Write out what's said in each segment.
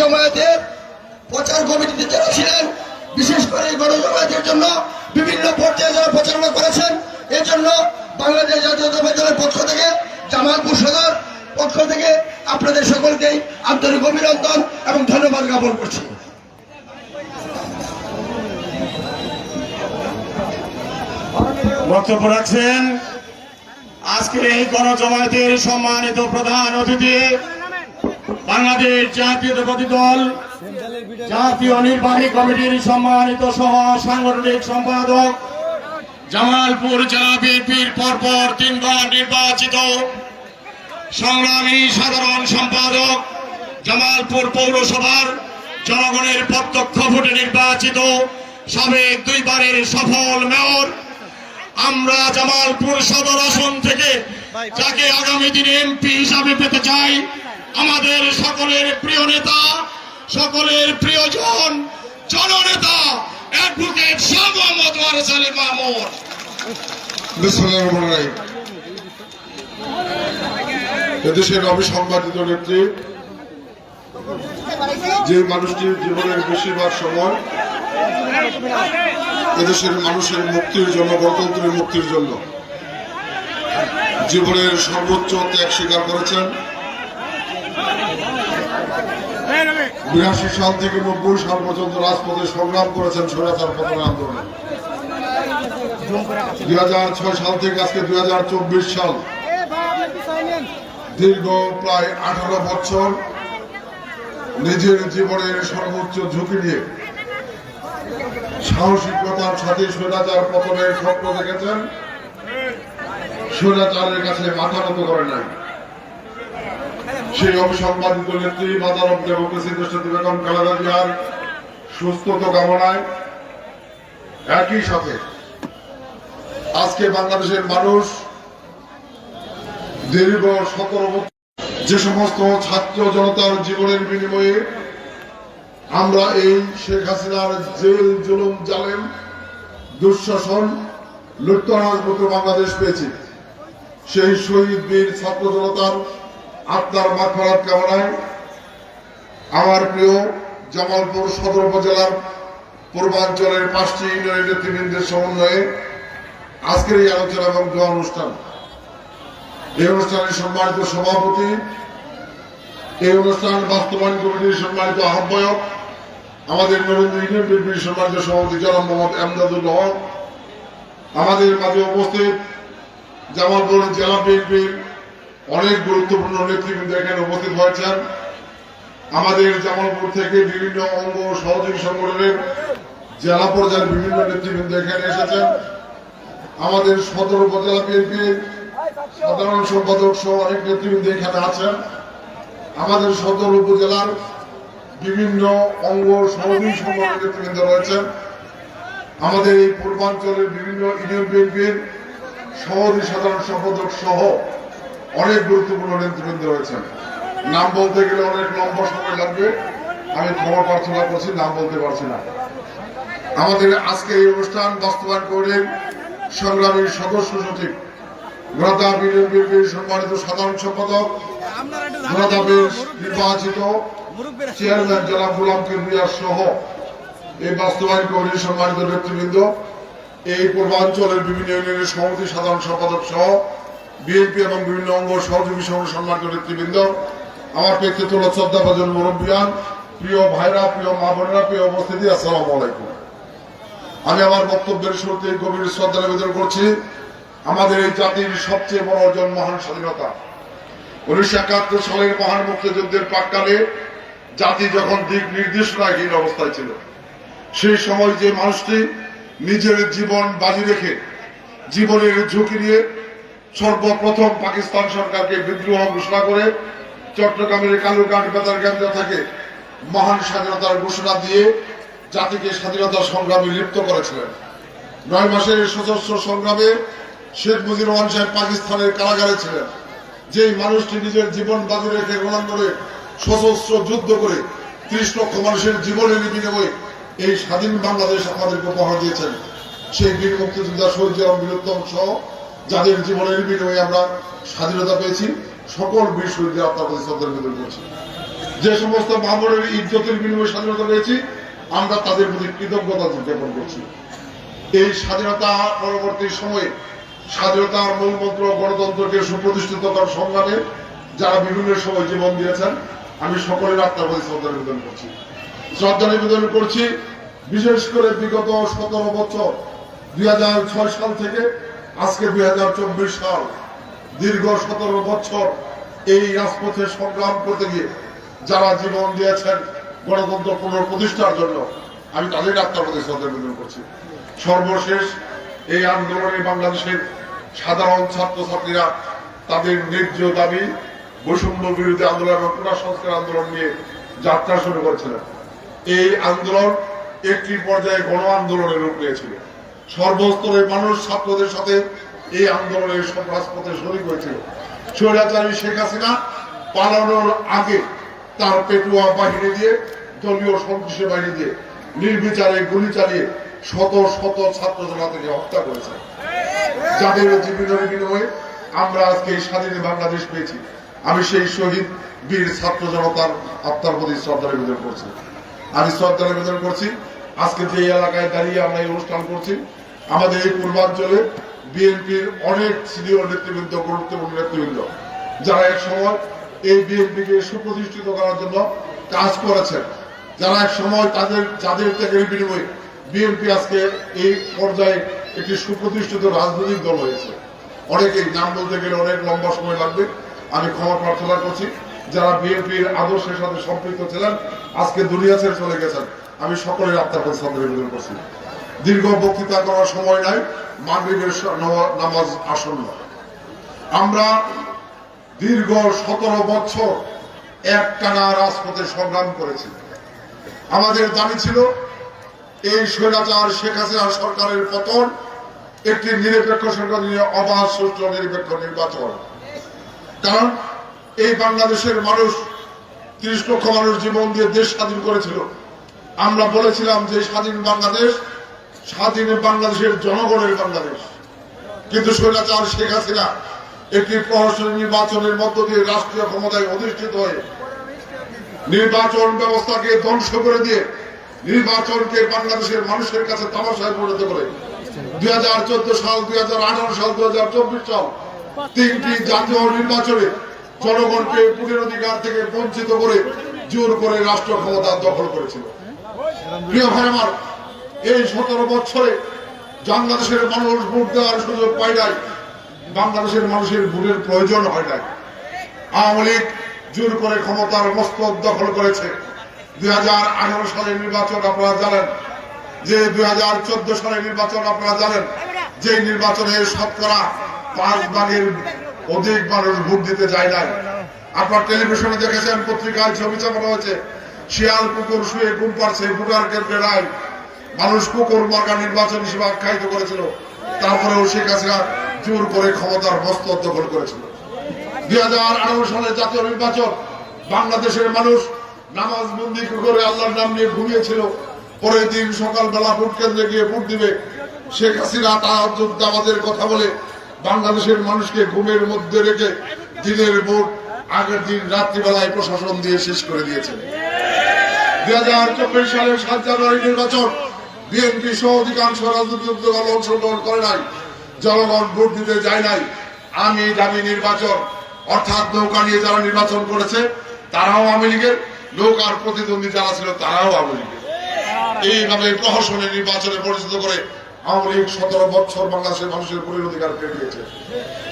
জমায়েতের প্রচার কমিটিতে যারা ছিলেন, বিশেষ করে এই গণজমায়েতের জন্য বিভিন্ন পর্যায়ে যারা প্রচারণা করেছেন, এর জন্য বাংলাদেশ জাতীয়তাবাদী দলের পক্ষ থেকে, জামালপুর সদর পক্ষ থেকে আপনাদের সকলকেই আন্তরিক অভিনন্দন এবং ধন্যবাদ জ্ঞাপন করছি। বক্তব্য রাখছেন আজকের এই গণজমায়েতের সম্মানিত প্রধান অতিথি বাংলাদেশ জাতীয়তাবাদী দল, জাতীয় নির্বাহী কমিটির সম্মানিত সহ সাংগঠনিক সম্পাদক, জামালপুর জেলা বিএনপির পরপর তিনবার নির্বাচিত সংগ্রামী সাধারণ সম্পাদক, জামালপুর পৌরসভার জনগণের প্রত্যক্ষ ভোটে নির্বাচিত সাবেক দুইবারের সফল মেয়র। আমরা জামালপুর সদর আসন থেকে যাকে আগামী দিনে এমপি হিসাবে পেতে চাই আমাদের সকলের প্রিয় নেতা, সকলের প্রিয়জন, জননেতা অ্যাডভোকেট শাহ মোহাম্মদ ওয়ারেস আলী রহিম। এদেশের অবিসংবাদিত নেত্রী, যে মানুষটির জীবনের বেশিরভাগ সময় এদেশের মানুষের মুক্তির জন্য, গণতন্ত্রের মুক্তির জন্য জীবনের সর্বোচ্চ ত্যাগ স্বীকার করেছেন বিরাশি সাল থেকে নব্বই সাল পর্যন্ত রাজপথে সংগ্রাম করেছেন স্বৈরাচার পতনের আন্দোলনে। দুই হাজার ছয় সাল থেকে আজকে দুই হাজার চব্বিশ সাল। দীর্ঘ প্রায় আঠারো বছর নিজের জীবনের সর্বোচ্চ ঝুঁকি নিয়ে সাহসিকতার সাথে স্বৈরাচার পতনের স্বপ্ন দেখেছেন। স্বৈরাচারের কাছে মাথা নত করে নাই। সেই অবিসংবাদিত নেত্রী মাদারব ডেমোক্রেসি দেশটি বেগম, খালেদা সুস্থতা কামনায় একই সাথে আজকে বাংলাদেশের মানুষ দীর্ঘ সতেরো যে সমস্ত ছাত্র জনতার জীবনের বিনিময়ে আমরা এই শেখ হাসিনার জেল, জুলুম, জালেম, দুঃশাসন, লুটতরাজ বাংলাদেশ পেয়েছি। সেই শহীদ বীর ছাত্র জনতার আত্মার মাখরাত কামনায় আমার প্রিয় জামালপুর সদর উপজেলার পূর্বাঞ্চলের পাঁচটি ইউনিয়নের নেতৃবৃন্দের সমন্বয়ে আজকের এই আলোচনা এবং দোয়া অনুষ্ঠান। এই অনুষ্ঠানের সম্মানিত সভাপতি, এই অনুষ্ঠান বাস্তবায়ন কমিটির সম্মানিত আহ্বায়ক, আমাদের নরেন্দ্র ইউনিয়ন সম্মানিত সভাপতি জনাব মোহাম্মদ এমদাদুল হক, আমাদের মাঝে উপস্থিত জামালপুর জেলা বিএনপির অনেক গুরুত্বপূর্ণ নেতৃবৃন্দ এখানে উপস্থিত হয়েছেন। আমাদের জামালপুর থেকে বিভিন্ন অঙ্গ সহযোগী সংগঠনের জেলা পর্যায়ের বিভিন্ন নেতৃবৃন্দ এখানে এসেছেন। আমাদের সদর উপজেলা বিএনপির সাধারণ সম্পাদক সহ অনেক নেতৃবৃন্দ এখানে আছেন। আমাদের সদর উপজেলার বিভিন্ন অঙ্গ সহযোগী সংগঠনের নেতৃবৃন্দ রয়েছেন। আমাদের এই পূর্বাঞ্চলের বিভিন্ন ইউনিয়ন বিএনপির সহযোগী সাধারণ সম্পাদক সহ অনেক গুরুত্বপূর্ণ নেতৃবৃন্দ রয়েছেন। নাম বলতে গেলে অনেক লম্বা সময় লাগবে। আমি ক্ষমা প্রার্থনা করছি, নাম বলতে পারছি না। আমাদের আজকে এই অনুষ্ঠান বাস্তবায়ন করলেন সংগ্রামী সদস্য সচিব ঘোড়াদা বিএনপির সম্মানিত সাধারণ সম্পাদক নির্বাচিত চেয়ারম্যান জেলা গুলাম কিবরিয়া সহ এই বাস্তবায়ন কমিটির সম্মানিত নেতৃবৃন্দ, এই পূর্বাঞ্চলের বিভিন্ন ইউনিয়নের সভাপতি, সাধারণ সম্পাদক সহ বিএনপি এবং বিভিন্ন অঙ্গ সহযোগী সহ সম্মানিত নেতৃবৃন্দ, আমার ব্যক্তিত্ব শ্রদ্ধাভাজন মুরব্বিয়ান প্রিয় ভাইরা, প্রিয় মা বোনেরা, প্রিয় উপস্থিতি, আসসালাম আলাইকুম। আমি আমার বক্তব্যের শুরুতে গভীর শ্রদ্ধা নিবেদন করছি, আমাদের এই জাতির সবচেয়ে বড় অর্জন মহান স্বাধীনতা। উনিশশো একাত্তর সালের মহান মুক্তিযুদ্ধের প্রাককালে জাতি যখন দিক নির্দেশনাহীন অবস্থায় ছিল, সেই সময় যে মানুষটি নিজের জীবন বাজি রেখে জীবনের ঝুঁকি নিয়ে সর্বপ্রথম পাকিস্তান সরকারকে বিদ্রোহ ঘোষণা করে চট্টগ্রামের কালুরঘাট বেতার কেন্দ্র থেকে মহান স্বাধীনতার ঘোষণা দিয়ে জাতিকে স্বাধীনতা সংগ্রামে লিপ্ত করেছিলেন। নয় মাসের সশস্ত্র সংগ্রামে শেখ মুজিবুর রহমান সাহেব পাকিস্তানের কারাগারে ছিলেন। যেই মানুষটি নিজের জীবন বাজি রেখে রোনাঙ্গনে সশস্ত্র যুদ্ধ করে ত্রিশ লক্ষ মানুষের জীবনের বিনিময়ে এই স্বাধীন বাংলাদেশ আমাদেরকে উপহার দিয়েছেন। সেই বীর মুক্তিযোদ্ধা শহীদ বীরোত্তম সহ যাদের জীবনের বিনিময়ে আমরা স্বাধীনতা পেয়েছি, সকল বীর শহীদদের আপনার প্রতি শ্রদ্ধা নিবেদন করছি। যে সমস্ত মামলের ইজ্জতের বিনিময়ে স্বাধীনতা পেয়েছি, আমরা তাদের প্রতি কৃতজ্ঞতা জ্ঞাপন করছি। এই স্বাধীনতা পরবর্তী সময়ে স্বাধীনতার মূলমন্ত্র গণতন্ত্রকে সুপ্রতিষ্ঠিত করার সংগ্রামে যারা বিভিন্ন সময় জীবন দিয়েছেন, আমি সকলের আত্মার প্রতি শ্রদ্ধা নিবেদন করছি। শ্রদ্ধা নিবেদন করছি, বিশেষ করে বিগত সতেরো বছর, দুই হাজার ছয় সাল থেকে আজকে দুই সাল, দীর্ঘ সতেরো বছর এই রাজপথে সংগ্রাম করতে গিয়ে যারা জীবন দিয়েছেন গণতন্ত্র পুনঃপ্রতিষ্ঠার জন্য, আমি তাদের আত্মার প্রতি শ্রদ্ধা নিবেদন করছি। সর্বশেষ এই আন্দোলনে বাংলাদেশের সাধারণ ছাত্রছাত্রীরা তাদের ন্যায্য দাবি, বৈষম্য বিরোধী আন্দোলন এবং সংস্কার আন্দোলন নিয়ে যাত্রা শুরু করেছিলেন। এই আন্দোলন একটি পর্যায়ে গণ আন্দোলনের রূপ নিয়েছিল। সর্বস্তরের মানুষ ছাত্রদের সাথে এই আন্দোলনের রাজপথে শরিক হয়েছিল স্বৈরাচারী শেখ হাসিনা পালানোর আগে তার পেটুয়া বাহিনী দিয়ে, দলীয় সন্ত্রাসী বাহিনী দিয়ে, নির্বিচারে গুলি চালিয়ে শত শত ছাত্র জনতাকে হত্যা করেছে। যাদের জীবনের বিনিময়ে আমরা আজকে এই স্বাধীন বাংলাদেশ পেয়েছি। আমি সেই শহীদ বীর ছাত্র জনতার আত্মার প্রতি শ্রদ্ধা নিবেদন করছি। আমি শ্রদ্ধা নিবেদন করছি, আজকে যে এলাকায় দাঁড়িয়ে আমরা এই অনুষ্ঠান করছি আমাদের এই পূর্বাঞ্চলে বিএনপির অনেক সিনিয়র নেতৃবৃন্দ, গুরুত্বপূর্ণ নেতৃবৃন্দ, যারা এক সময় এই বিএনপিকে সুপ্রতিষ্ঠিত করার জন্য কাজ করেছেন, যারা এক সময় তাদের যাদের ত্যাগের বিনিময়ে বিএনপি আজকে এই পর্যায়ে একটি সুপ্রতিষ্ঠিত রাজনৈতিক দল হয়েছে। অনেকেই নাম বলতে গেলে অনেক লম্বা সময় লাগবে, আমি ক্ষমা প্রার্থনা করছি। যারা বিএনপির আদর্শের সাথে সম্পৃক্ত ছিলেন, আজকে দুনিয়া ছেড়ে চলে গেছেন, আমি সকলের আত্মার শ্রদ্ধা নিবেদন করছি। দীর্ঘ বক্তৃতা করার সময় নাই, মাগরিবের নামাজ আসন্ন। আমরা দীর্ঘ সতেরো বছর এক টানা রাজপথে সংগ্রাম করেছি। আমাদের দাবি ছিল, এই স্বৈরাচার শেখ হাসিনা সরকারের পতন, একটি নিরপেক্ষ সরকার নিয়ে অবাধ, সুষ্ঠু, নিরপেক্ষ নির্বাচন। কারণ এই বাংলাদেশের মানুষ, তিরিশ লক্ষ মানুষ জীবন দিয়ে দেশ স্বাধীন করেছিল। আমরা বলেছিলাম যে স্বাধীন বাংলাদেশ স্বাধীন বাংলাদেশের জনগণের বাংলাদেশ। কিন্তু স্বৈরাচার শেখ হাসিনা একটি প্রহসনী নির্বাচনের মধ্য দিয়ে রাষ্ট্রীয় ক্ষমতায় অধিষ্ঠিত হয়ে নির্বাচন ব্যবস্থাকে ধ্বংস করে দিয়ে নির্বাচনকে বাংলাদেশের মানুষের কাছে তামাশায় পরিণত করে। দুই হাজার চোদ্দ সাল, দুই হাজার আঠারো সাল, দুই হাজার চব্বিশ সাল তিনটি জাতীয় নির্বাচনে জনগণকে ভোটের অধিকার থেকে বঞ্চিত করে জোর করে রাষ্ট্র ক্ষমতা দখল করেছিল। প্রিয় ভাই আমার এই সতেরো বছরে বাংলাদেশের মানুষ ভোট দেওয়ার সুযোগ পায় নাই। বাংলাদেশের মানুষের ভোটের প্রয়োজন হয় নাই। আওয়ামী লীগ জোর করে ক্ষমতার মস্তক দখল করেছে। দুই হাজার আঠারো সালের নির্বাচন আপনারা জানেন। যে দুই হাজার চোদ্দ সালের নির্বাচন আপনারা জানেন যে নির্বাচনে শতকরা পাঁচ ভাগের অধিক মানুষ ভোট দিতে যায় নাই। আপনার টেলিভিশনে দেখেছেন পত্রিকায় ছবি চাপানো হয়েছে শিয়াল কুকুর শুয়ে ঘুম পাচ্ছে ভোটার কেন্দ্রে নাই। মানুষ কুকুর মার্কা নির্বাচন হিসেবে আখ্যায়িত করেছিল। তারপরেও শেখ হাসিনা জোর করে ক্ষমতার মস্তক দখল করেছিল। দুই হাজার আঠারো সালে জাতীয় নির্বাচন, বাংলাদেশের মানুষ নামাজ বন্দি করে আল্লাহর নাম নিয়ে ঘুমিয়েছিল। পরের দিন সকালবেলা ভোট কেন্দ্রে গিয়ে ভোট দিবে। শেখ হাসিনা তাহাজ্জুদ নামাজের কথা বলে, বাংলাদেশের মানুষকে ঘুমের মধ্যে রেখে দিনের ভোট আগের দিন রাত্রিবেলায় প্রশাসন দিয়ে শেষ করে দিয়েছে। দুই হাজার চব্বিশ সালের সাত জানুয়ারি নির্বাচন বিএনপি সহ অধিকাংশ রাজনৈতিক দল অংশগ্রহণ করে নাই। জনগণ ভোট দিতে যায় নাই। আমি দাবি নির্বাচন, অর্থাৎ নৌকা নিয়ে যারা নির্বাচন করেছে, তারাও আওয়ামী লীগের। নৌকার প্রতিদ্বন্দ্বী যারা ছিল, তারাও আওয়ামী লীগের। এইভাবে প্রহসনে নির্বাচনে পরিচিত করে আওয়ামী লীগ সতেরো বছর বাংলাদেশের মানুষের ভোটের অধিকার পেয়ে দিয়েছে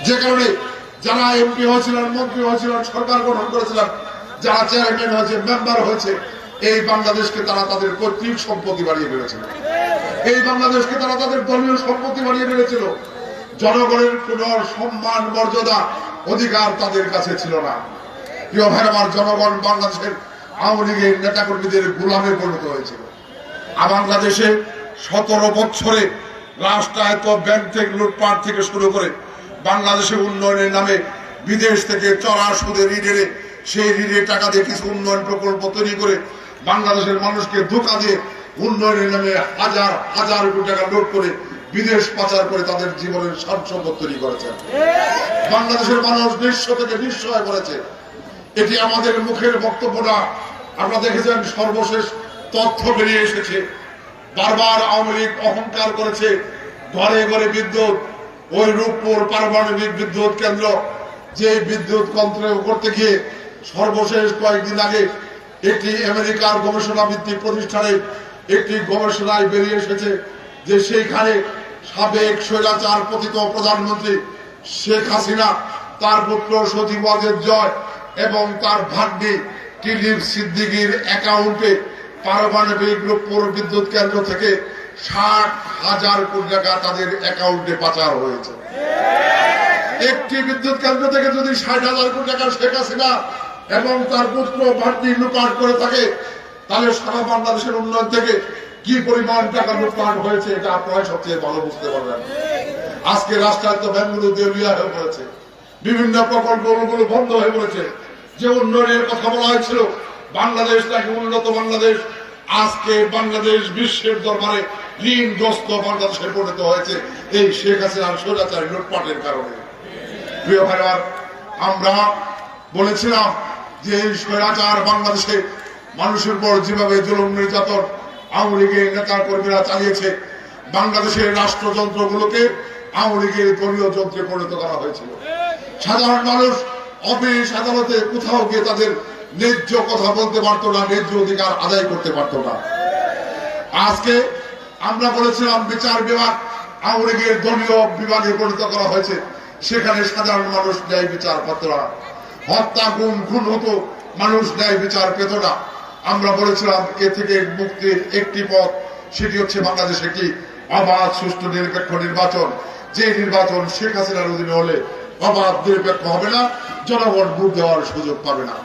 যে কারণে যারা এমপি হয়েছিলেন, মন্ত্রী হয়েছিলেন, সরকার গঠন করেছিলেন, যারা চেয়ারম্যান হয়েছে মেম্বার হয়েছে এই বাংলাদেশকে তারা তাদের পৈতৃক সম্পত্তি বাড়িয়ে ফেলেছিল। এই বাংলাদেশকে তারা তাদের দলীয় সম্পত্তি বাড়িয়ে ফেলেছিল। জনগণের কোন সম্মান, মর্যাদা, অধিকার তাদের কাছে ছিল না। প্রিয় ভাই, আমার জনগণ বাংলাদেশের আওয়ামী লীগের নেতাকর্মীদের গোলামে পরিণত হয়েছিল। বাংলাদেশে সতেরো বছরে রাষ্ট্রায়ত্ত ব্যাংক থেকে লুটপাট থেকে শুরু করে বাংলাদেশে উন্নয়নের নামে বিদেশ থেকে চড়া সুদে ঋণ এনে সেই ঋণের টাকা দিয়ে কিছু উন্নয়ন প্রকল্প তৈরি করে বাংলাদেশের মানুষকে ধোকা দিয়ে উন্নয়নের নামে হাজার হাজার কোটি টাকা লোট করে বিদেশ পাচার করে তাদের জীবনের সার সম্পদ তৈরি করেছেন বাংলাদেশের মানুষ নিঃস্ব থেকে নিঃস্ব হয়ে পড়েছে এটি আমাদের মুখের বক্তব্য না আপনারা দেখেছেন সর্বশেষ তথ্য বেরিয়ে এসেছে। বারবার আওয়ামী লীগ অহংকার করেছে। ঘরে ঘরে বিদ্যুৎ, ওই রূপপুর পারমাণবিক বিদ্যুৎ কেন্দ্র। যে বিদ্যুৎ কেন্দ্র করতে গিয়ে সর্বশেষ কয়েকদিন আগে একটি আমেরিকার গবেষণা ভিত্তিক প্রতিষ্ঠানে একটি গবেষণায় বেরিয়ে এসেছে যে সেইখানে সাবেক স্বৈরাচার পতিত প্রধানমন্ত্রী শেখ হাসিনা, তার পুত্র সচিব জয় এবং তার ভাগ্নি টিলিপ সিদ্দিকির অ্যাকাউন্টে পারমাণবিক রূপপুর বিদ্যুৎ কেন্দ্র থেকে ষাট হাজার কোটি টাকা তাদের অ্যাকাউন্টে পাচার হয়েছে। একটি বিদ্যুৎ কেন্দ্র থেকে যদি ষাট হাজার কোটি টাকা শেখ হাসিনা এবং তার পুত্র ভাগ্নি লুটপাট করে থাকে, তাহলে সারা বাংলাদেশের উন্নয়ন থেকে কি পরিমাণ টাকা লুটপাট হয়েছে এটা আপনারা সবচেয়ে ভালো বুঝতে পারবেন। আজকে রাষ্ট্রায়ত্ত ব্যাংকগুলো দেউলিয়া হয়ে পড়েছে। বিভিন্ন প্রকল্পগুলো বন্ধ হয়ে পড়েছে। যে উন্নয়নের কথা বলা হয়েছিল, বাংলাদেশ নাকি উন্নত বাংলাদেশ, আজকে বাংলাদেশ বিশ্বের দরবারে ঋণগ্রস্ত বাংলাদেশে পরিণত হয়েছে এই শেখ হাসিনার স্বৈরাচারী লুটপাটের কারণে। প্রিয় ভাইবার আমরা বলেছিলাম যে স্বৈরাচার বাংলাদেশে মানুষের উপর যেভাবে জুলুম, নির্যাতন, আওয়ামী লীগের নেতা কর্মীরা চালিয়েছে, বাংলাদেশের রাষ্ট্রযন্ত্রগুলোকে আওয়ামী লীগের দলীয় যন্ত্রে পরিণত করা হয়েছিল। সাধারণ মানুষ অফিস, আদালতে কোথাও গিয়ে তাদের ন্যায্য কথা বলতে পারতো না, ন্যায্য অধিকার আদায় করতে পারতো না। আজকে আমরা বলেছিলাম, বিচার বিভাগ আওয়ামী লীগের দলীয় বিভাগে পরিণত করা হয়েছে। সেখানে সাধারণ মানুষ ন্যায় বিচার পাত না। হত্যা গুম, খুন হতো, মানুষ ন্যায় বিচার পেত না। আমরা বলেছিলাম, এ থেকে মুক্তির একটি পথ, সেটি হচ্ছে বাংলাদেশে একটি অবাধ, সুষ্ঠু, নিরপেক্ষ নির্বাচন। যে নির্বাচন শেখ হাসিনার অধীনে হলে অবাধ, নিরপেক্ষ হবে না, জনগণ ভোট দেওয়ার সুযোগ পাবে না।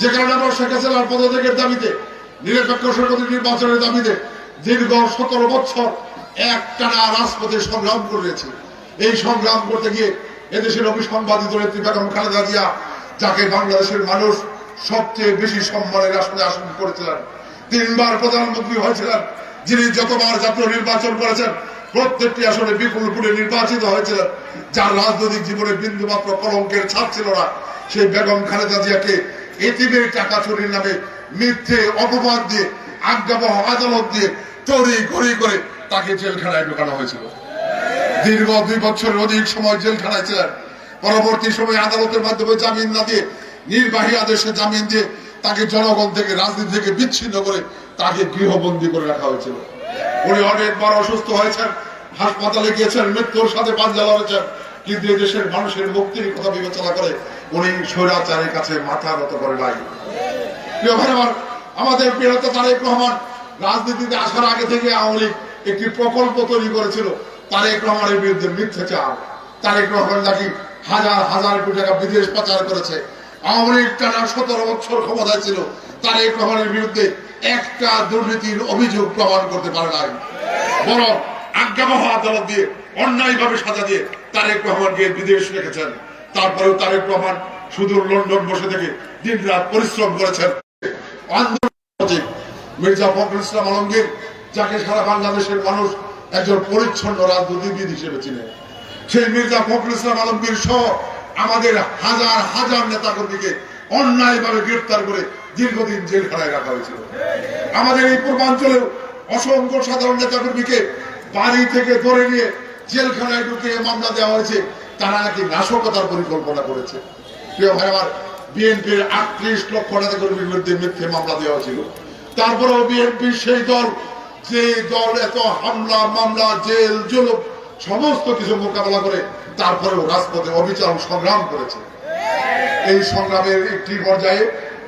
যে কারণে আমরা শেখ হাসিনার পদত্যাগের দাবিতে, নিরপেক্ষ সরকারি নির্বাচনের দাবিতে দীর্ঘ সতেরো বছর এক টানা রাজপথে সংগ্রাম করেছি। এই সংগ্রাম করতে গিয়ে এদেশের অভিসংবাদিত নেত্রী বেগম খালেদা জিয়া যাকে বাংলাদেশের মানুষ সবচেয়ে বেশি সম্মানের আসনে আসন করেছিলেন। তিনবার প্রধানমন্ত্রী হয়েছিলেন, যিনি যতবার জাতীয় নির্বাচন করেছেন, প্রত্যেকটি আসনে বিপুল ভোটে নির্বাচিত হয়েছিলেন। যার রাজনৈতিক জীবনে বিন্দুমাত্র কলঙ্কের ছাপ ছিল না, সেই বেগম খালেদা জিয়াকে এতিমের টাকা চুরির নামে মিথ্যে অপবাদ দিয়ে, আজ্ঞাবহ আদালত দিয়ে তড়ি ঘড়ি করে তাকে জেলখানায় ঢোকানো হয়েছিল। দীর্ঘ দুই বছরের অধিক সময় জেলখানায় ছিলেন। পরবর্তী সময়ে আদালতের মাধ্যমে জামিন না দিয়ে নির্বাহী আদেশে জামিন দিয়ে তাকে জনগণ থেকে, রাজনীতি থেকে বিচ্ছিন্ন করে তাকে গৃহবন্দী করে রাখা হয়েছিল। উনি অনেকবার অসুস্থ হয়েছেন, হাসপাতালে গিয়েছেন, মৃত্যুর সাথে পাঞ্জা লড়েছেন, কিন্তু দেশের মানুষের মুক্তির কথা বিবেচনা করে উনি স্বৈরাচারের কাছে মাথা নত করে নাই। আমাদের প্রিয়তা তারেক রহমান রাজনীতিতে আসার আগে থেকে আওয়ামী লীগ একটি প্রকল্প তৈরি করেছিল, তারেক রহমানের বিরুদ্ধে মিথ্যে চাল তারেক রহমান নাকি হাজার হাজার কোটি টাকা বিদেশ পাচার করেছে। আওয়ামী টানা সতেরো বছর ক্ষমতায় ছিল। তারেক রহমানের বিরুদ্ধে একটা দুর্নীতির অভিযোগ প্রমাণ করতে পারে নাই। বরং আজ্ঞাবহ আদালত দিয়ে সাজা দিয়ে তারেক বিদেশ রেখেছেন। তারপরেও তারেক রহমান সুদূর লন্ডন বসে থেকে দিন রাত পরিশ্রম করেছেন। মির্জা ফখরুল ইসলাম আলমগীর, যাকে সারা বাংলাদেশের মানুষ একজন পরিচ্ছন্ন রাজনীতিবিদ হিসেবে চিনে। সেই মির্জা ফখরুল ইসলাম আলমগীর সহ আমাদের হাজার হাজার নেতাকর্মীকে অন্যায়ভাবে গ্রেফতার করে দীর্ঘদিন জেল জেলখানায় রাখা হয়েছিল। আমাদের এই পূর্বাঞ্চলেও অসংখ্য সাধারণ নেতাকর্মীকে বাড়ি থেকে ধরে নিয়ে জেলখানায় ঢুকিয়ে মামলা দেওয়া হয়েছে, তারা নাকি নাশকতার পরিকল্পনা করেছে। প্রিয় ভাই, আমার বিএনপির আটত্রিশ লক্ষ নেতাকর্মীর বিরুদ্ধে মিথ্যে মামলা দেওয়া ছিল তারপরেও বিএনপির সেই দল, যে দল এত হামলা, মামলা, জেল, জুলুম সমস্ত কিছু মোকাবেলা করে তারপরেও রাজপথে অবিচার সংগ্রাম করেছে। এই সংগ্রামের একটি পর্যায়ে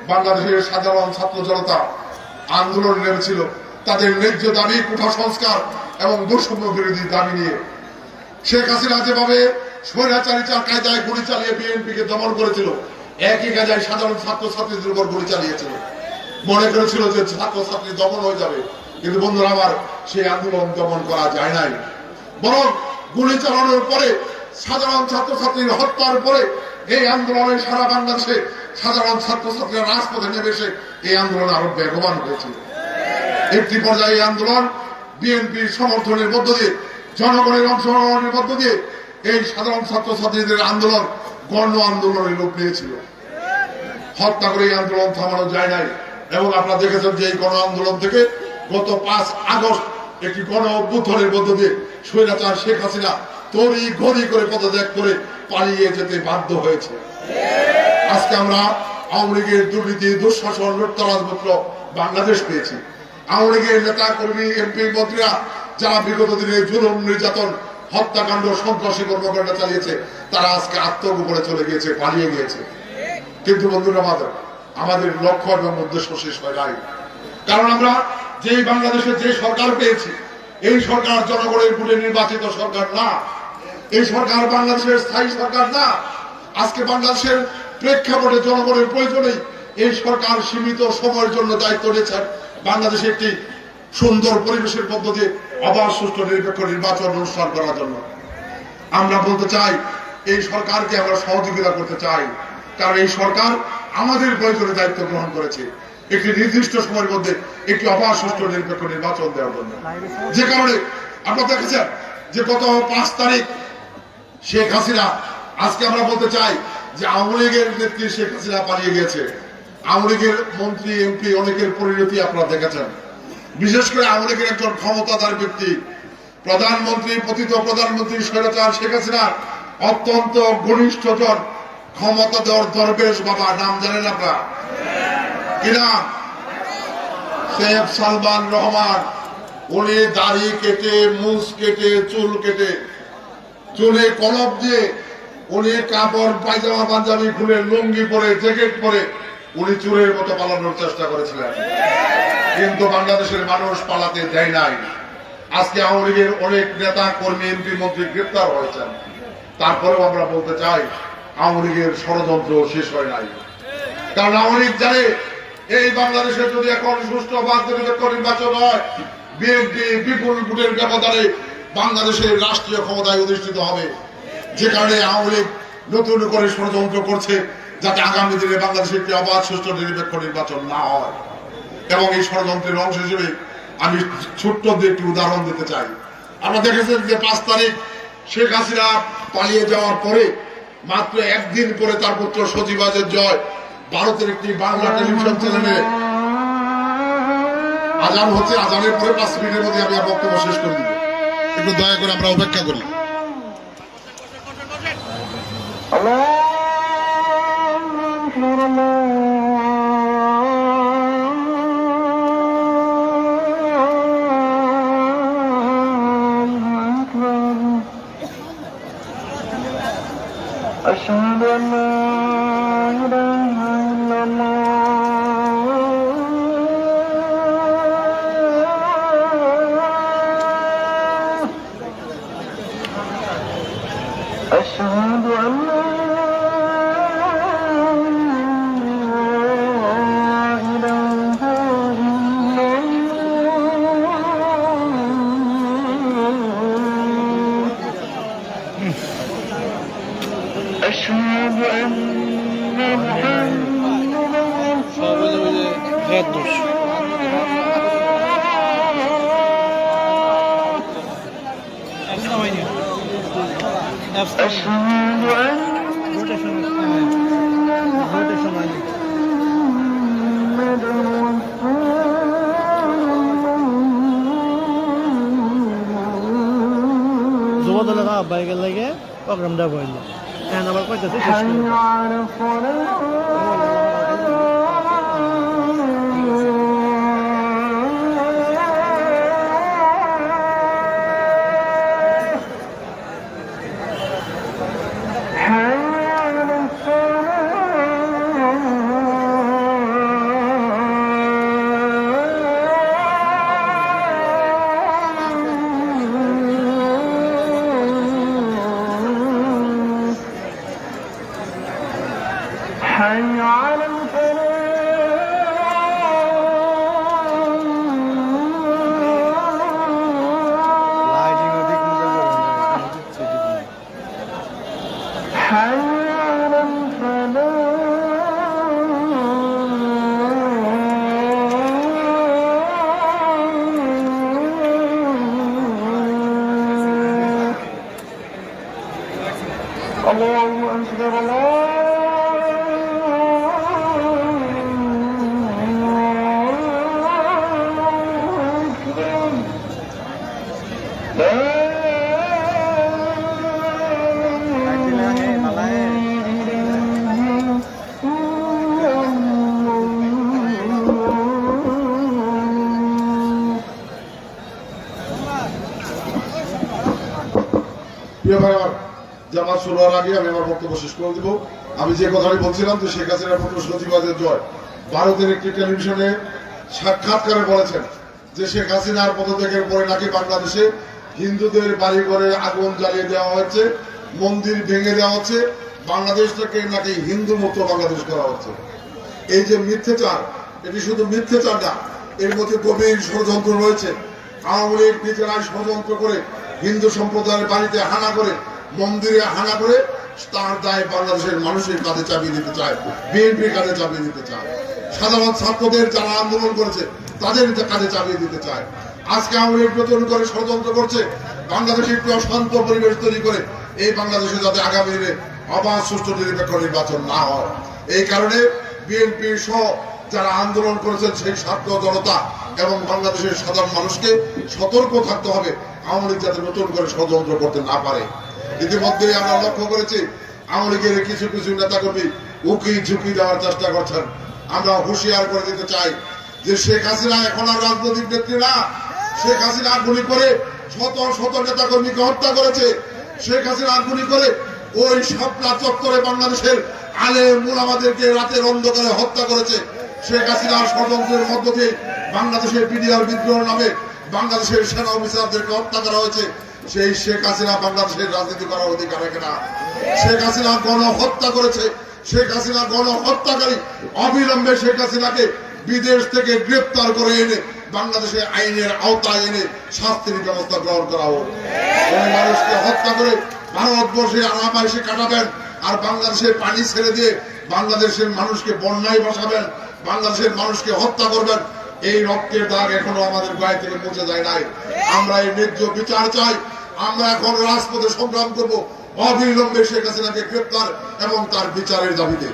বাংলাদেশের সাধারণ ছাত্র জনতা আন্দোলন নেমেছিল। তাদের ন্যায্য দাবি, কোঠা সংস্কার এবং বৈষম্য বিরোধী দাবি নিয়ে। শেখ হাসিনা যেভাবে স্বৈরাচারী চার কায়দায় গুলি চালিয়ে বিএনপিকে দমন করেছিল, একই কায়দায় সাধারণ ছাত্রছাত্রীদের উপর গুলি চালিয়েছিল। মনে করেছিল যে ছাত্রছাত্রী দমন হয়ে যাবে। কিন্তু বন্ধুরা আমার, সেই আন্দোলন দমন করা যায় নাই। বরং গুলি চালানোর পরে সাধারণ ছাত্রছাত্রীর হত্যার পরে এই আন্দোলনে সারা বাংলাদেশে সাধারণ ছাত্রছাত্রীরা রাজপথে নেমে এসে এই আন্দোলন আরও বেগবান হয়েছিল একটি পর্যায়ে আন্দোলন বিএনপির সমর্থনের মধ্য দিয়ে, জনগণের অংশগ্রহণের মধ্য দিয়ে এই সাধারণ ছাত্রছাত্রীদের আন্দোলন, গণ আন্দোলনের রূপ নিয়েছিল। হত্যা করে এই আন্দোলন থামানো যায় নাই। এবং আপনারা দেখেছেন যে এই গণ আন্দোলন থেকে গত পাঁচ আগস্ট একটি গণ অভ্যুত্থানের মধ্য দিয়ে স্বৈরাচার শেখ হাসিনা তরি ঘড়ি করে পদত্যাগ করে পালিয়ে যেতে বাধ্য হয়েছে। আজকে আমরা আওয়ামী লীগের দুর্নীতি, দুঃশাসন বাংলাদেশ পেয়েছি। আওয়ামী লীগের নেতা কর্মী এমপি, মন্ত্রীরা যারা বিগত দিনে জুলুম, নির্যাতন, হত্যাকাণ্ড, সন্ত্রাসী কর্মকাণ্ড চালিয়েছে, তারা আজকে আত্মগোপনে চলে গিয়েছে, পালিয়ে গিয়েছে। কিন্তু বন্ধুরা, আমাদের আমাদের লক্ষ্য এবং উদ্দেশ্য শেষ হয় নাই। কারণ আমরা যেই বাংলাদেশে যে সরকার পেয়েছি এই সরকার জনগণের ভোটে নির্বাচিত সরকার না। এই সরকার বাংলাদেশের স্থায়ী সরকার না। আজকে বাংলাদেশের প্রেক্ষাপটে জনগণের প্রয়োজনেই এই সরকার সীমিত সময়ের জন্য দায়িত্ব নিয়েছেন। বাংলাদেশে একটি সুন্দর পরিবেশের মধ্য দিয়ে অবাধ সুষ্ঠু নিরপেক্ষ নির্বাচন অনুষ্ঠান করার জন্য। আমরা বলতে চাই, এই সরকারকে আমরা সহযোগিতা করতে চাই। কারণ এই সরকার আমাদের প্রয়োজনে দায়িত্ব গ্রহণ করেছে। একটি নির্দিষ্ট সময়ের মধ্যে একটি অবাধ সুষ্ঠু নিরপেক্ষ নির্বাচন দেওয়ার জন্য। যে কারণে আপনারা দেখেছেন যে গত পাঁচ তারিখ শেখ হাসিনা, আজকে আমরা বলতে চাই যে আওয়ামী লীগের নেত্রী শেখ হাসিনা পালিয়ে গেছে আওয়ামী লীগের মন্ত্রী, এমপি অনেকের পরিণতি আপনারা দেখেছেন। বিশেষ করে আওয়ামী লীগের একজন ক্ষমতাধার ব্যক্তি, প্রধানমন্ত্রী, পতিত প্রধানমন্ত্রী স্বৈরাচার শেখ হাসিনা, অত্যন্ত ঘনিষ্ঠ জন ক্ষমতা দেওয়ার দরবেশ বাবা, নাম জানেন আপনারা? কি নাম? শেখ সালমান রহমান, উনি দাড়ি কেটে মুস কেটে, চুল কেটে, চুলে কলপ দিয়ে উনি কাপড়, পায়জামা, পাঞ্জাবি খুলে, লুঙ্গি পরে, জ্যাকেট পরে উনি চুরের মতো পালানোর চেষ্টা করেছিলেন। কিন্তু বাংলাদেশের মানুষ পালাতে দেয় নাই। আজকে আওয়ামী লীগের অনেক নেতা, কর্মী, এমপি, মন্ত্রী গ্রেপ্তার হয়েছেন। তারপরেও আমরা বলতে চাই, আওয়ামী লীগের ষড়যন্ত্র শেষ হয় নাই। কারণ আওয়ামী লীগ জানে এই বাংলাদেশে যদি এখন সুষ্ঠু নিরপেক্ষ নির্বাচন হয়, বিএনপি বিপুল ভোটের ব্যবধানে বাংলাদেশের রাষ্ট্রীয় ক্ষমতায় অধিষ্ঠিত হবে। যে কারণে আওয়ামী লীগ নতুন করে ষড়যন্ত্র করছে যাতে আগামী দিনে বাংলাদেশে একটি অবাধ, সুষ্ঠু, নিরপেক্ষ নির্বাচন না হয়। এবং এই ষড়যন্ত্রের অংশ হিসেবে আমি ছোট্ট একটি উদাহরণ দিতে চাই। আমরা দেখেছেন যে পাঁচ তারিখ শেখ হাসিনা পালিয়ে যাওয়ার পরে মাত্র একদিন পরে তার পুত্র সচিবাজের জয় ভারতের একটি বাংলা টেলিভিশন চ্যানেলে আজান হচ্ছে আজানের পরে পাঁচ মিনিটের মধ্যে আমি আর বক্তব্য শেষ করে দিব একটু দয়া করে আমরা অপেক্ষা করি أشهد أن لا প্রোগ্রামটা বইল এখন আবার কইতেছে Lord. জামাত শুরু হওয়ার আগে আমি আমার বক্তব্য শেষ করে দিব। আমি যে কথাটি বলছিলাম যে শেখ হাসিনার পুত্র সচিবাজের জয়, ভারতের একটি টেলিভিশনে সাক্ষাৎকারে বলেছেন যে শেখ হাসিনার পদত্যাগের পরে নাকি বাংলাদেশে হিন্দুদের বাড়ি ঘরে আগুন জ্বালিয়ে দেওয়া হচ্ছে মন্দির ভেঙে দেওয়া হচ্ছে বাংলাদেশটাকে নাকি হিন্দু মুক্ত বাংলাদেশ করা হচ্ছে। এই যে মিথ্যাচার, এটি শুধু মিথ্যাচার না, এর মধ্যে গভীর ষড়যন্ত্র রয়েছে। আওয়ামী লীগ নিজেরাই ষড়যন্ত্র করে হিন্দু সম্প্রদায়ের বাড়িতে হানা করে মন্দিরে হানা করে তার দায় বাংলাদেশের মানুষের কাঁধে চাপিয়ে দিতে চায়, বিএনপির কাঁধে চাপিয়ে দিতে চায়। সাধারণ ছাত্রদের যারা আন্দোলন করেছে, তাদের কাঁধে চাপিয়ে দিতে চায়। আজকে লীগ নতুন করে ষড়যন্ত্র করছে, বাংলাদেশে একটি অশান্ত পরিবেশ তৈরি করে, এই বাংলাদেশে যাতে আগামী দিনে অবাধ সুষ্ঠু নিরপেক্ষ নির্বাচন না হয়। এই কারণে বিএনপি সহ যারা আন্দোলন করেছেন সেই ছাত্র জনতা এবং বাংলাদেশের সাধারণ মানুষকে সতর্ক থাকতে হবে, আওয়ামী লীগ যাতে নতুন করে ষড়যন্ত্র করতে না পারে। ইতিমধ্যে আমরা লক্ষ্য করেছি, আওয়ামী লীগের কিছু কিছু নেতাকর্মী উকি ঝুঁকি দেওয়ার চেষ্টা করছেন। আমরা হুঁশিয়ার করে দিতে চাই যে শেখ হাসিনা এখন আর রাজনৈতিক নেত্রী না। শেখ হাসিনা গুলি করে শত শত নেতাকর্মীকে হত্যা করেছে। শেখ হাসিনা গুলি করে ওই শাপলা চত্বরে বাংলাদেশের আলে মুলামাদেরকে রাতের অন্ধকারে হত্যা করেছে। শেখ হাসিনার ষড়যন্ত্রের মধ্য দিয়ে বাংলাদেশের বিডিআর বিদ্রোহ নামে বাংলাদেশের সেনা অফিসারদেরকে হত্যা করা হয়েছে। সেই শেখ হাসিনা বাংলাদেশের রাজনীতি করার অধিকার রাখে না। শেখ হাসিনা গণ হত্যা করেছে। শেখ হাসিনা গণ হত্যাকারী অবিলম্বে শেখ হাসিনাকে বিদেশ থেকে গ্রেপ্তার করে এনে বাংলাদেশে আইনের আওতায় এনে শাস্তির ব্যবস্থা গ্রহণ করা হোক। মানুষকে হত্যা করে ভারতবর্ষে আরামাইশে কাটাবেন আর বাংলাদেশের পানি ছেড়ে দিয়ে বাংলাদেশের মানুষকে বন্যায় বসাবেন। বাংলাদেশের মানুষকে হত্যা করবেন, এই রক্তের দাগ এখনও আমাদের গায়ে থেকে মুছে যায় নাই। আমরা এই ন্যায্য বিচার চাই, আমরা এখন রাজপথে সংগ্রাম করব। অবিলম্বে শেখ হাসিনাকে গ্রেপ্তার এবং তার বিচারের দাবিতে।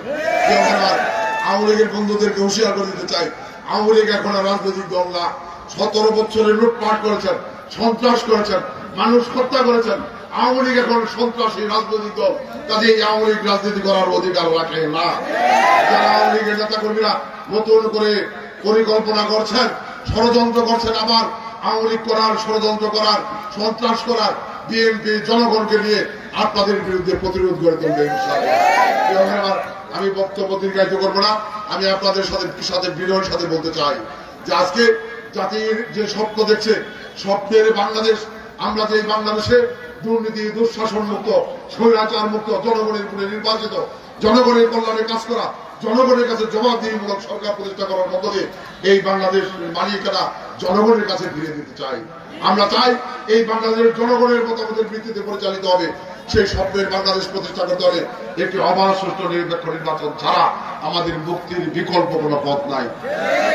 আওয়ামী লীগের বন্ধুদেরকে হুঁশিয়ার করে দিতে চাই। আওয়ামী লীগ এখন রাজনৈতিক দল না। সতেরো বছরের লুটপাট করেছেন, সন্ত্রাস করেছেন, মানুষ হত্যা করেছেন। আওয়ামী লীগ এখন সন্ত্রাসী রাজনৈতিক দল। কাজে এই আওয়ামী লীগ রাজনীতি করার অধিকার রাখে না। যারা আওয়ামী লীগের নেতা কর্মীরা নতুন করে পরিকল্পনা করছেন ষড়যন্ত্র করছেন আবার আওয়ামী লীগ করার ষড়যন্ত্র করার সন্ত্রাস করার বিএনপি জনগণকে নিয়ে আপনাদের বিরুদ্ধে প্রতিরোধ গড়ে তুলবে ভাইরা, আমি বক্তব্য দীর্ঘায়িত করব না। আমি আপনাদের সাথে সাথে বিনয়ের সাথে বলতে চাই যে আজকে জাতির যে স্বপ্ন দেখছে স্বপ্নের বাংলাদেশ আমরা যে বাংলাদেশে দুর্নীতি দুঃশাসন মুক্ত স্বৈরাচার মুক্ত জনগণের উপরে নির্বাচিত, জনগণের কল্যাণে কাজ করা, জনগণের কাছে জবাবদিহিমূলক সরকার প্রতিষ্ঠা করার মধ্য দিয়ে এই বাংলাদেশ মালিকানা জনগণের কাছে ফিরিয়ে দিতে চাই। আমরা চাই এই বাংলাদেশের জনগণের মতামতের ভিত্তিতে পরিচালিত হবে। সেই স্বপ্নের বাংলাদেশ প্রতিষ্ঠা করতে হলে একটি অবাধ, সুষ্ঠু, নিরপেক্ষ নির্বাচন ছাড়া আমাদের মুক্তির বিকল্প কোনো পথ নাই।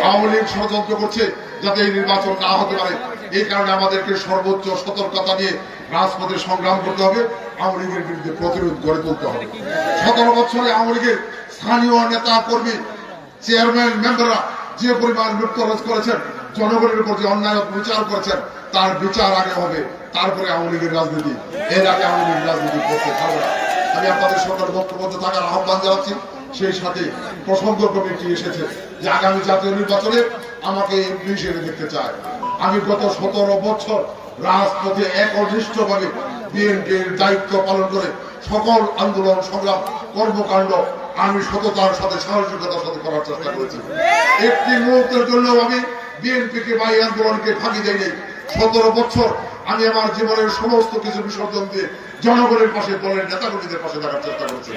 আওয়ামী লীগ ষড়যন্ত্র করছে যাতে এই নির্বাচন না হতে পারে। এই কারণে আমাদেরকে সর্বোচ্চ সতর্কতা নিয়ে রাজপথে সংগ্রাম করতে হবে। আওয়ামী লীগের বিরুদ্ধে প্রতিরোধ গড়ে তুলতে হবে। সতেরো বছরে আওয়ামী লীগের স্থানীয় নেতা কর্মী চেয়ারম্যান, মেম্বাররা যে পরিমাণ লুপ্তরাজ করেছেন, জনগণের উপর যে অন্যায় বিচার করেছেন, তার বিচার আগে হবে, তারপরে আওয়ামী লীগের রাজনীতি। এর আগে আওয়ামী লীগ রাজনীতি করতে পারবে আমি আপনাদের সরকার বক্তব্য থাকার আহ্বান জানাচ্ছি। সেই সাথে প্রসঙ্গ কমিটি এসেছে যে আগামী জাতীয় নির্বাচনে আমাকে এমপি হিসেবে দেখতে চায়। আমি গত সতেরো বছর রাজপথে একনিষ্ঠভাবে বিএনপির দায়িত্ব পালন করে সকল আন্দোলন, সংগ্রাম, কর্মকাণ্ড আমি সততার সাথে, সাহসিকতার সাথে করার চেষ্টা করেছি। একটি মুহূর্তের জন্য আমি বিএনপিকে বা এই আন্দোলনকে ফাঁকি দেয়নি সতেরো বছর আমি আমার জীবনের সমস্ত কিছু বিসর্জন দিয়ে জনগণের পাশে, দলের নেতাকর্মীদের পাশে থাকার চেষ্টা করছি।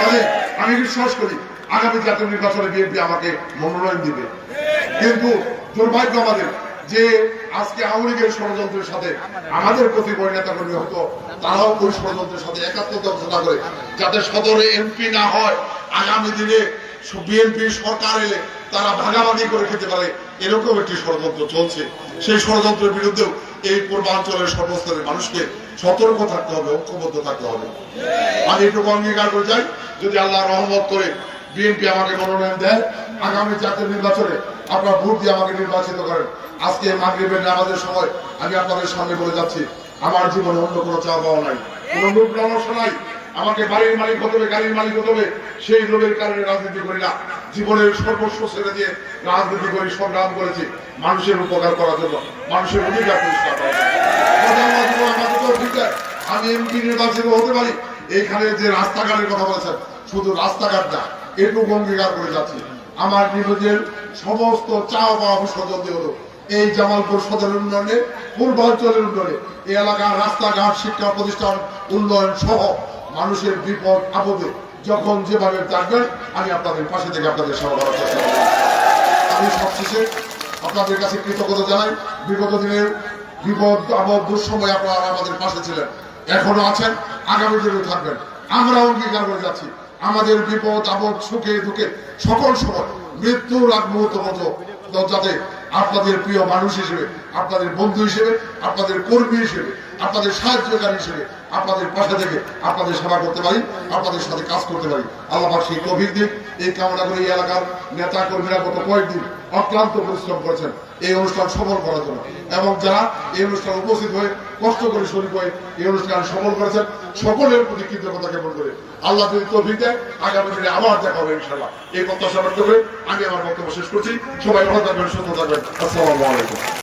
কাজে আমি বিশ্বাস করি, আগামী জাতীয় নির্বাচনে বিএনপি আমাকে মনোনয়ন দিবে। কিন্তু দুর্ভাগ্য আমাদের যে আজকে আওয়ামী লীগের ষড়যন্ত্রের সাথে আমাদের প্রতিবরী নেতাকর্মী হতো, তারাও ওই ষড়যন্ত্রের সাথে একাত্মতা ঘোষণা করে। যাতে সদরে এমপি না হয়, আগামী দিনে বিএনপি সরকার এলে তারা ভাগাভাগি করে খেতে পারে, এরকম একটি ষড়যন্ত্র চলছে। সেই ষড়যন্ত্রের বিরুদ্ধেও এই পূর্বাঞ্চলের সর্বস্তরের মানুষকে সতর্ক থাকতে হবে, ঐক্যবদ্ধ থাকতে হবে। আমি একটু অঙ্গীকার করে চাই যদি আল্লাহ রহমত করে বিএনপি আমাকে মনোনয়ন দেয়, আগামী জাতীয় নির্বাচনে আপনার ভোট দিয়ে আমাকে নির্বাচিত করেন। আজকে মাগরীবের নামাজের সময় আমি আপনাদের সামনে বলে যাচ্ছি, আমার জীবনে অন্য কোনো চাওয়া পাওয়া নাই, কোনো লোক নাই। আমাকে বাড়ির মালিক হতে হবে, গাড়ির মালিক হতে হবে। সেই লোভের কারণে রাজনীতি করি না। জীবনের সর্বস্ব ছেড়ে দিয়ে রাজনীতি করি, সংগ্রাম করেছি। মানুষের উপকার করার জন্য, মানুষের অধিকার পরিষ্কার। আমি এমপি নির্বাচিত হতে পারি। এইখানে যে রাস্তাঘাটের কথা বলেছেন, শুধু রাস্তাঘাট না, এটুকু অঙ্গীকার করে যাচ্ছি। আমার নিজের সমস্ত চাওয়া পাওয়া দিয়ে হলো। এই জামালপুর সদর উন্নয়নে, পূর্বাঞ্চলের উন্নয়নে, এই এলাকার রাস্তাঘাট, শিক্ষা প্রতিষ্ঠান, উন্নয়ন সহ মানুষের বিপদ, আপদে যখন যেভাবে থাকবেন, আমি আপনাদের পাশে থেকে আপনাদের সেবা করার চেষ্টা আমি সবশেষে আপনাদের কাছে কৃতজ্ঞতা জানাই। বিগত দিনের বিপদ, আপদ, দুঃসময় আপনারা আমাদের পাশে ছিলেন, এখনও আছেন, আগামী দিনেও থাকবেন। আমরা অঙ্গীকার করে যাচ্ছি। আমাদের বিপদ, আপদ, সুখে, দুঃখে সকল সময় মৃত্যুর আগ মুহূর্ত মতো যাতে আপনাদের প্রিয় মানুষ হিসেবে, আপনাদের বন্ধু হিসেবে, আপনাদের কর্মী হিসেবে আপনাদের সাহায্যকারী হিসেবে আপনাদের পাশে থেকে আপনাদের সেবা করতে পারি, আপনাদের সাথে কাজ করতে পারি। আল্লাহ সেই গভীর দিক। এই কামনা করে এই এলাকার নেতা কর্মীরা গত কয়েকদিন অক্লান্ত পরিশ্রম করেছেন। এই অনুষ্ঠান সফল করার জন্য। এবং যারা এই অনুষ্ঠান উপস্থিত হয়ে কষ্ট করে শরীর হয়ে এই অনুষ্ঠান সফল করেছেন, সকলের প্রতি কৃতজ্ঞতা জ্ঞাপন করে। আল্লাহ যদি তৌফিক দেয়, আগামী দিনে আবার দেখা হবে ইনশাল্লাহ এই প্রত্যাশা ব্যক্ত করে আমি আমার বক্তব্য শেষ করছি। সবাই ভালো থাকবেন, সুস্থ থাকবেন। আসসালামু আলাইকুম।